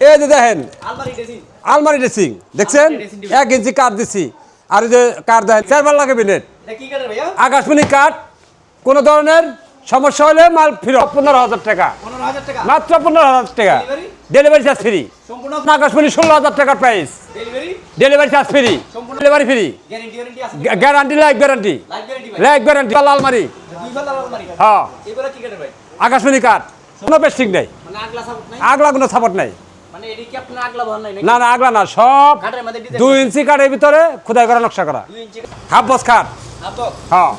এই যে দেখেন আলমারি ড্রেসিং। দেখছেন। এক ইঞ্চি কাঠ দিছি। আর যে কাঠ দেন চারবার লাগে ভাইয়া? আকাশমণি কাঠ কোনো ধরনের সমস্যা হলে মাল ফেরত। পনেরো হাজার টাকা। মাত্র পনেরো হাজার টাকা? ডেলিভারি চার্জ ফ্রি আকাশমণি ষোলো হাজার টাকার price delivery charge free delivery free guarantee life guarantee life guarantee আলমারি। হ্যাঁ। আকাশমণি কাঠ। কোনো পেস্টিং নেই। মানে নাই? আগলা কোনো সাপোর্ট নাই। মানে না না আগলা না সব দুই ইঞ্চি কাঠের ভিতরে খোদাই করা নকশা করা। হাফ বস খাট হ্যাঁ।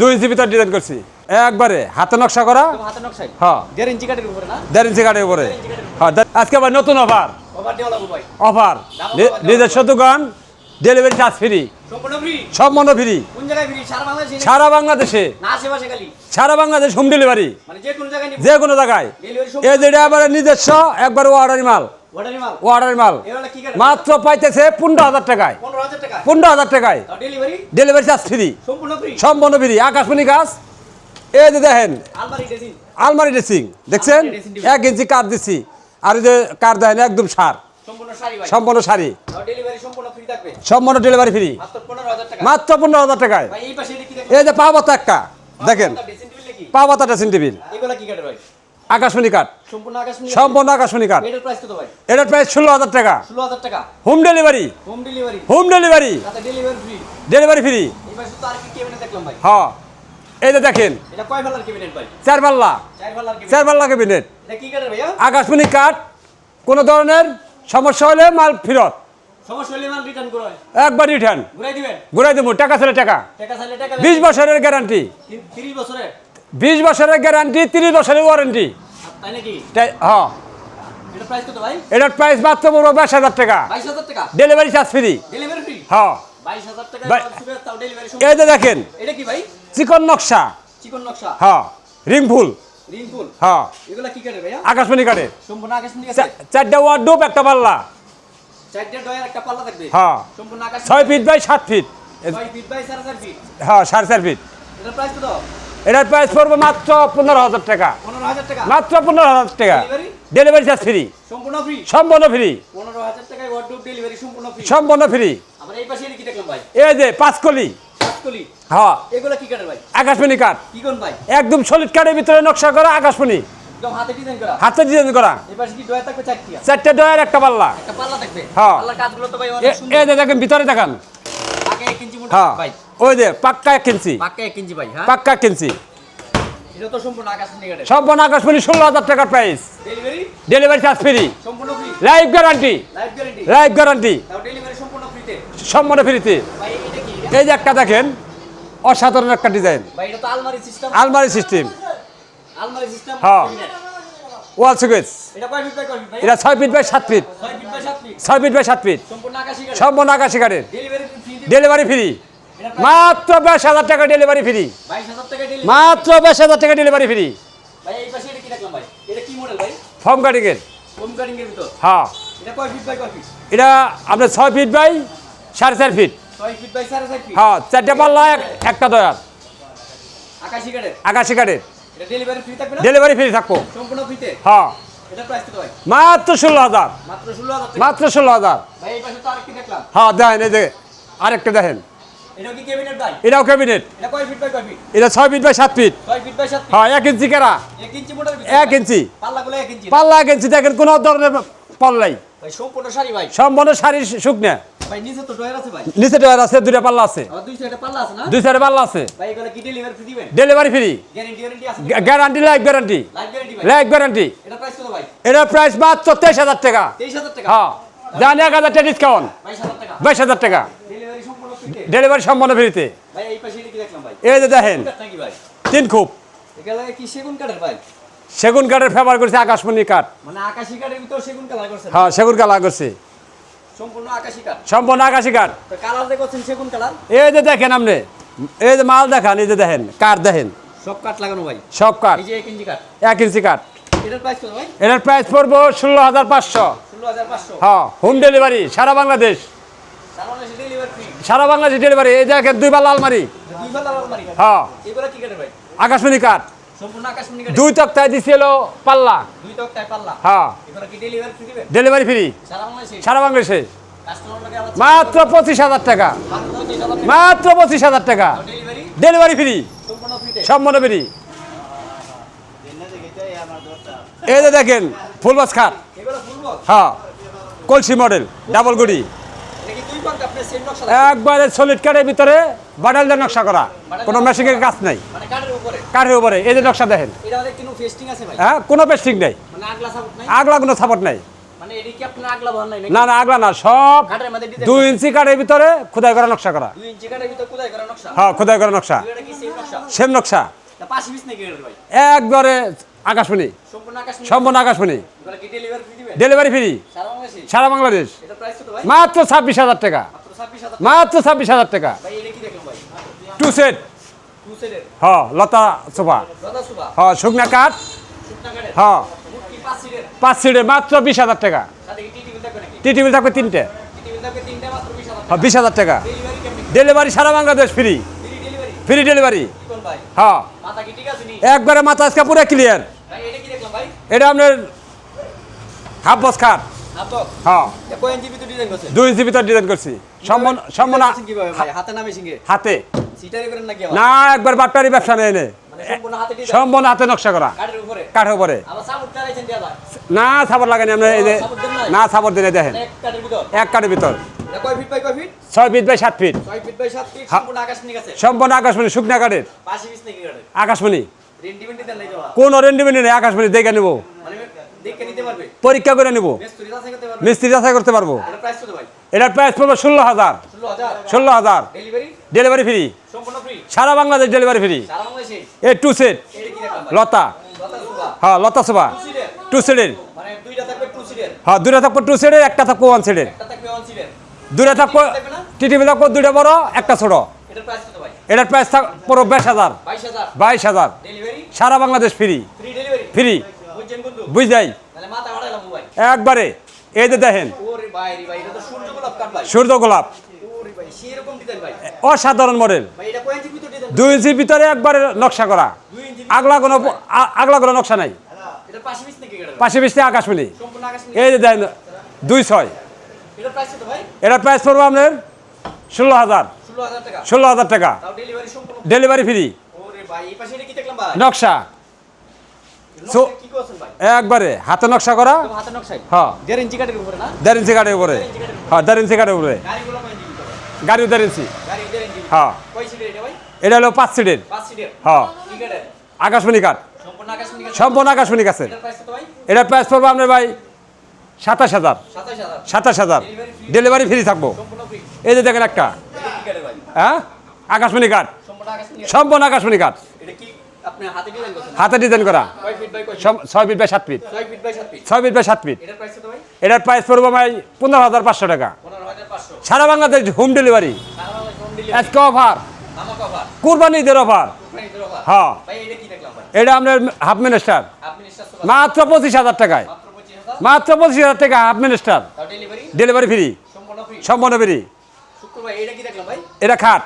দুই ইঞ্চি ভিতরে ডিজাইন করছি। একবারে হাতে নকশা করা। হ্যাঁ। দেড় ইঞ্চি কাঠের উপরে দেড় ইঞ্চি কাঠের উপরে। হ্যাঁ আজকে আবার নতুন অফার অফার নিজস্ব দোকান। ডেলিভারি চার্জ ফ্রি সব মনে ফ্রি সারা বাংলাদেশে সারা বাংলাদেশে। না আশেপাশে খালি? সারা বাংলাদেশ হোম ডেলিভারি মানে যে কোন জায়গায় যে কোনো জায়গায়। ডেলিভারি এই যেটা আবার নিজস্ব একবার অর্ডারি মাল। অর্ডারি মাল? মাত্র পাইতেছে পনেরো হাজার টাকায়। পনেরো হাজার টাকায়? ডেলিভারি ডেলিভারি চার্জ ফ্রি সম্পূর্ণ ফ্রি আকাশমণি গাছ। এই যে দেখেন আলমারি ড্রেসিং আলমারি ড্রেসিং দেখছেন? এক ইঞ্চি কাঠ দিছি। আর এই যে কাঠ দেখেন একদম সার। সম্পূর্ণ শাড়ি সম্পূর্ণ ডেলিভারি ফ্রি মাত্র পনেরো হাজার টাকায়। এই যে পা বাতা একটা দেখেন। পা বাতা ড্রেসিং টেবিল। আকাশমণি কাঠ। সম্পূর্ণ আকাশমণি কাঠ। এটার প্রাইস ষোলো হাজার টাকা। Home delivery home delivery delivery free cabinet হ্যাঁ। এই যে দেখেন। কেবিনেট চার পাল্লা চার কেবিনেট পাল্লা ক্যাবিনেট এটা কি কাঠের ভাইয়া? আকাশমণি কাঠ। কোনো ধরনের সমস্যা হলে মাল ফেরত। একবার রিটার্ন ঘুরাই দেবো? টাকা ছেলে টাকা। বিশ বছরের গ্যারান্টি বিশ বছরের গ্যারান্টি তিরিশ বছরের ওয়ারেন্টি হ্যাঁ এটার প্রাইস মাত্র পড়ব বাইশ হাজার টাকা। ডেলিভারি চার্জ ফ্রি হ্যাঁ এই যে দেখেন। চিকন নকশা। চিকন নকশা। হ্যাঁ রিং ফুল। হ্যাঁ। এগুলা কি কাঠের ভাইয়া? আকাশমণি কাঠের। সম্পূর্ণ আকাশ নিয়ে গেছে চা- চারটা ওয়ার্ডোপ একটা পাল্লা। চারটে ডয়ার একটা পাল্লা থাকবে? হ্যাঁ। সম্পূর্ণ আকাশ ছয় ফিট বাই সাত ফিট এ- ছয় ফিট বাই সাড়ে চার ফিট হ্যাঁ সাড়ে চার ফিট এটার প্রাইস কত? এটার প্রাইস পড়বে মাত্র পনেরো হাজার টাকা। মাত্র পনেরো হাজার টাকা। ডেলিভারি চার্জ ফ্রি সম্পূর্ণ ফ্রি সম্পূর্ণ ফ্রি পনেরো হাজার টাকায় ওয়ার্ডরোব ডেলিভারি সম্পূর্ণ ফ্রি সম্পূর্ণ ফ্রি আবার এই পাশে কি দেখলাম ভাই? এই যে পাঁচকলি। হ্যাঁ। এগুলা কি কাঠের ভাই? আকাশমণি কাঠ। কি কোন ভাই? একদম সলিড কাঠের ভিতরে নকশা করা আকাশমণি। হাতে ডিজাইন করা। হাতে ডিজাইন করা। এই কি ডয়ার থাকবে চারটিয়া চারটে ডয়ার একটা পাল্লা। হ্যাঁ। পাল্লার কাজগুলো তো ভাই অনেক এই দেখেন ভিতরে দেখান। আগে এক ইঞ্চি মোটা হ্যাঁ। ভাই। ওই যে পাক্কা এক ইঞ্চি। পাক্কা এক ইঞ্চি ভাই হ্যাঁ। সম্পূর্ণ আকাশমণি ষোলো হাজার টাকার price delivery delivery charge free সম্পূর্ণ free life guarantee life guarantee life guarantee তাও ডেলিভারি সম্পূর্ণ ফ্রিতে সম্পূর্ণ ফ্রিতে ভাই এটা কি? এই যে একটা দেখেন। অসাধারণ একটা ডিজাইন। আলমারি সিস্টেম। হ্যাঁ। ওয়াল সুকেজ এটা ছয় ফিট বাই সাত ফিট। ছয় ফিট বাই সাত ফিট। সম্পূর্ণ আকাশি কাঠের ডেলিভারি ফ্রি মাত্র বাইশ হাজার টাকা ডেলিভারি ফ্রি মাত্র বাইশ হাজার টাকা ডেলিভারি ফ্রি ফর্ম কাটিংয়ের হ্যাঁ। এটা আপনার ছয় ফিট বাই সাড়ে চার ফিট। হ্যাঁ চারটে পাল্লা একটা দয়ার আকাশি কাঠের? ডেলিভারি ফ্রি থাকবে সম্পূর্ণ ফ্রিতে হ্যাঁ। মাত্র ষোলো হাজার। মাত্র ষোলো হাজার হ্যাঁ দেখেন এই যে আরেকটা দেখেন। এটা এটাও ক্যাবিনেট ছয় ফিট বাই সাত ফিট হ্যাঁ এক ইঞ্চি কেরা? এক ইঞ্চি পাল্লা এক ইঞ্চি দেখেন কোনো ধরনের পাল্লাই সম্পূর্ণ শাড়ি ভাই। সম্পূর্ণ শাড়ি শুকনা। ভাই নিচে তো ডয়ার আছে ভাই। নিচে ডয়ার আছে দুটা পাল্লা আছে। দুই সাইডে পাল্লা আছে না? দুই সাইডে পাল্লা আছে। ভাই এগুলো কি ডেলিভারি ফ্রি দিবেন? ডেলিভারি ফ্রি গ্যারান্টি গ্যারান্টি আছে guarantee life guarantee life guarantee ভাই। লাইফ গ্যারান্টি এটা প্রাইস কত ভাই? এটার প্রাইস মাত্র তেইশ হাজার টাকা। তেইশ হাজার টাকা? হ্যাঁ। জানি এক হাজার টাকা ডিসকাউন্ট বাইশ হাজার টাকা। বাইশ হাজার টাকা। ডেলিভারি সম্পূর্ণ ফ্রিতে ডেলিভারি সম্পন্ন ফ্রিতে ভাই এই পাশে কি দেখলাম ভাই? এই যে দেখেন। কাঠ নাকি ভাই? তিন খুব এগুলো কি সেগুন কাঠের ভাই? সেগুন কাঠের ফেভার করছে আকাশমণি কাঠ। মানে আকাশি কাঠের ভিতর সেগুন কালার করছেন হ্যাঁ সেগুন কালার করছে। সম্পূর্ণ আকাশি কাঠ? সম্পূর্ণ আকাশি কাঠ। তো কালার দেখছেন সেগুন কালার? এই যে দেখেন আপনি এই যে মাল দেখান এই যে দেখেন কাঠ দেখেন। সব কাঠ লাগানো ভাই? সব কাঠ। এই যে এক ইঞ্চি কাঠ। এক ইঞ্চি কাঠ। এটার প্রাইস কত ভাই? এটার প্রাইস পড়ব ষোলো হাজার পাঁচশো। ষোলো হাজার পাঁচশো? হ্যাঁ হোম ডেলিভারি সারা বাংলাদেশ। সারা বাংলাদেশে ডেলিভারি ফ্রি সারা বাংলাদেশ ডেলিভারি এই দেখেন দুই পাল্লা আলমারি দুই ফাল আলমারি হ্যাঁ। এগুলো কি কাঠের ভাই? আকাশমণি কাঠ। দুই তক্তায় দিছিল পাল্লা। দুই তক্তায় পাল্লা। হ্যাঁ। কি ডেলিভারি ফ্রি দিবেন ডেলিভারি ফ্রি সারা বাংলাদেশে? বাংলাদেশে। মাত্র পঁচিশ হাজার টাকা। মাত্র পঁচিশ হাজার টাকা। ডেলিভারি ডেলিভারি ফ্রি সম্পূর্ণ ফ্রি এই যে দেখেন ফুল বাস খাট হ্যাঁ কলসি মডেল ডাবল গুড়ি একবারে সলিড কাঠের ভিতরে বাডাল দিয়ে নকশা করা। কোনো মেশিনের কাজ নাই। মানে কাঠের উপরে। এই যে নকশা দেখেন। হ্যাঁ কোনো পেস্টিং নেই। মানে আগলা কোনো সাপোর্ট নাই। মানে? না না আগলা না সব দুই ইঞ্চি কাঠের ভিতরে খোদাই করা নকশা করা। হ্যাঁ খোদাই করা নকশা। সেম নকশা? একবারে আকাশমণি। সম্পূর্ণ আকাশ সম্পূর্ণ আকাশমণি। ডেলিভারি ফ্রি সারা বাংলাদেশে। মাত্র ছাব্বিশ হাজার টাকা। মাত্র ছাব্বিশ হাজার টাকা। টু সেট হ লতা সোফা হ শুকনা কাঠ। হ। পাঁচ সিটের মাত্র বিশ হাজার টাকা। টি টিভি থাকবে তিনটে। হ্যাঁ বিশ হাজার টাকা। ডেলিভারি সারা বাংলাদেশ ফ্রি ফ্রি ডেলিভারি হ্যাঁ নি? একবারে মাথা আজকে পুরো ক্লিয়ার এটা আপনার হাফ বস খাট হ্যাঁ। দুই ডিজাইন করছি। সম্পূর্ণ সম্পূর্ণ হাতে না একবার বাটপারি ব্যবসা নেই নে মানে সম্পূর্ণ হাতে নকশা করা। কাঠের উপরে? না লাগানি আমরা এই যে দেন? না দিলে দেখেন। এক কাঠের ভিতর? ছয় ফিট বাই সাত ফিট সম্পূর্ণ আকাশমণি শুকনা কাঠের। আকাশমণি। দেন কোন রেন্ডিমেন্ট নেই আকাশমণি দেখে নেব। পরীক্ষা করে নেব। মেস্তুরি যাচাই করতে পারবে। এটার প্রাইস পড়বে ষোলো হাজার। ষোলো হাজার? ডেলিভারি ফ্রি সারা বাংলাদেশ ডেলিভারি ফ্রি এ টু সেট লতা। হ্যাঁ লতা সোফা টু সিটের হ্যাঁ দুটা থাকব টু সেটের একটা থাকব ওয়ান সেটের দুটা থাকব টিটিভি থাকব দুটা বড় একটা ছোট। এটার প্রাইস থাক পুরো বাইশ হাজার। বাইশ হাজার। সারা বাংলাদেশ ফ্রি ফ্রি ডেলিভারি বুঝছেন বন্ধু? বুঝ যাই তাহলে মাথা বাড়াইলাম ভাই একবারে এই যে দেখেন। ওরে ভাই রে ভাই এটা তো সূর্য গোলাপ কাট ভাই। সূর্য গোলাপ। ওরে ভাই সেরকম ডিজাইন ভাই। অসাধারণ মডেল ভাই এটা কয় ইঞ্চি ভিতর ডিজাইন দুই ইঞ্চির ভিতরে একবারে নকশা করা। আগলা কোনো আগলা কোনো নকশা নাই। এটার পাশে আকাশমণি। সম্পূর্ণ আকাশ এই যে দেখেন দুই ছয়। এটার প্রাইস কত ভাই? এটার প্রাইস পড়বে আপনার ষোলো হাজার। ষোলো হাজার টাকা। ডেলিভারি সম্পূর্ণ ডেলিভারি ফ্রি ওরে ভাই এই পাশে এটা কি দেখলাম ভাই? নকশা। সো- একবারে হাতে নকশা করা? হ্যাঁ। দেড় ইঞ্চি উপরে দেড় ইঞ্চি কাঠের উপরে। হ্যাঁ দেড় ইঞ্চি কাঠের উপরে। গাড়ি দেড় ইঞ্চি। হ্যাঁ। এটা হলো পাঁচ সিটের। হ্যাঁ। আকাশমণি কাঠ। সম্পূর্ণ আকাশমণি কাছে এটার প্রাইস পড়বে আপনার ভাই সাতাশ হাজার। সাতাশ হাজার। ডেলিভারি ফ্রি থাকব। এই যে দেখেন একটা। এটা হ্যাঁ? আকাশমণি কাঠ। সম্পূর্ণ আকাশমণি কাঠ। এটা হাতে ডিজাইন করা। ছয় ফিট বাই সাত ফিট ছয় ফিট বাই সাত ফিট এটার প্রাইস পড়ব ভাই পনেরো হাজার পাঁচশো টাকা। সারা বাংলাদেশ হোম ডেলিভারি আজকে অফার কুরবানি ঈদের অফার হ্যাঁ। এটা আপনার হাফ মিনিস্টার মাত্র পঁচিশ হাজার টাকায়। মাত্র পঁচিশ হাজার? টাকা হাফ মিনিস্টার ডেলিভারি ফ্রি সম্পূর্ণ ফ্রি এটা খাট।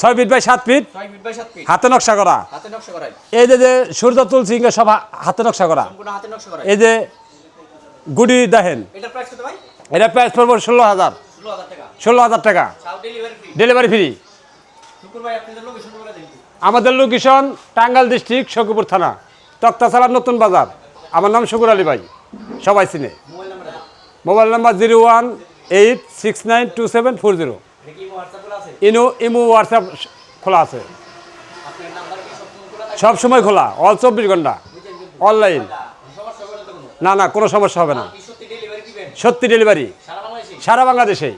ছয় ফিট বাই সাত ফিট। হাতে নকশা করা। এই যে যে সূর্য তুলসি সব হাতে নকশা করা। এই যে গুডি দেখেন এটা প্রাইস পড়বে ষোলো হাজার। ষোলো হাজার টাকা। ডেলিভারি ফ্রি আমাদের লোকেশন টাঙ্গাইল ডিস্ট্রিক্ট শকুপুর থানা। তক্তাশালার নতুন বাজার। আমার নাম শুকুর আলী ভাই। সবাই চিনে। Mobile number zero one eight six nine two seven four zero. ইনো, ইমো, হোয়াটসঅ্যাপ খোলা আছে। সব সময় খোলা, অল চব্বিশ ঘণ্টা। অনলাইন। না না, কোনো সমস্যা হবে না। সত্যি ডেলিভারি সারা বাংলাদেশে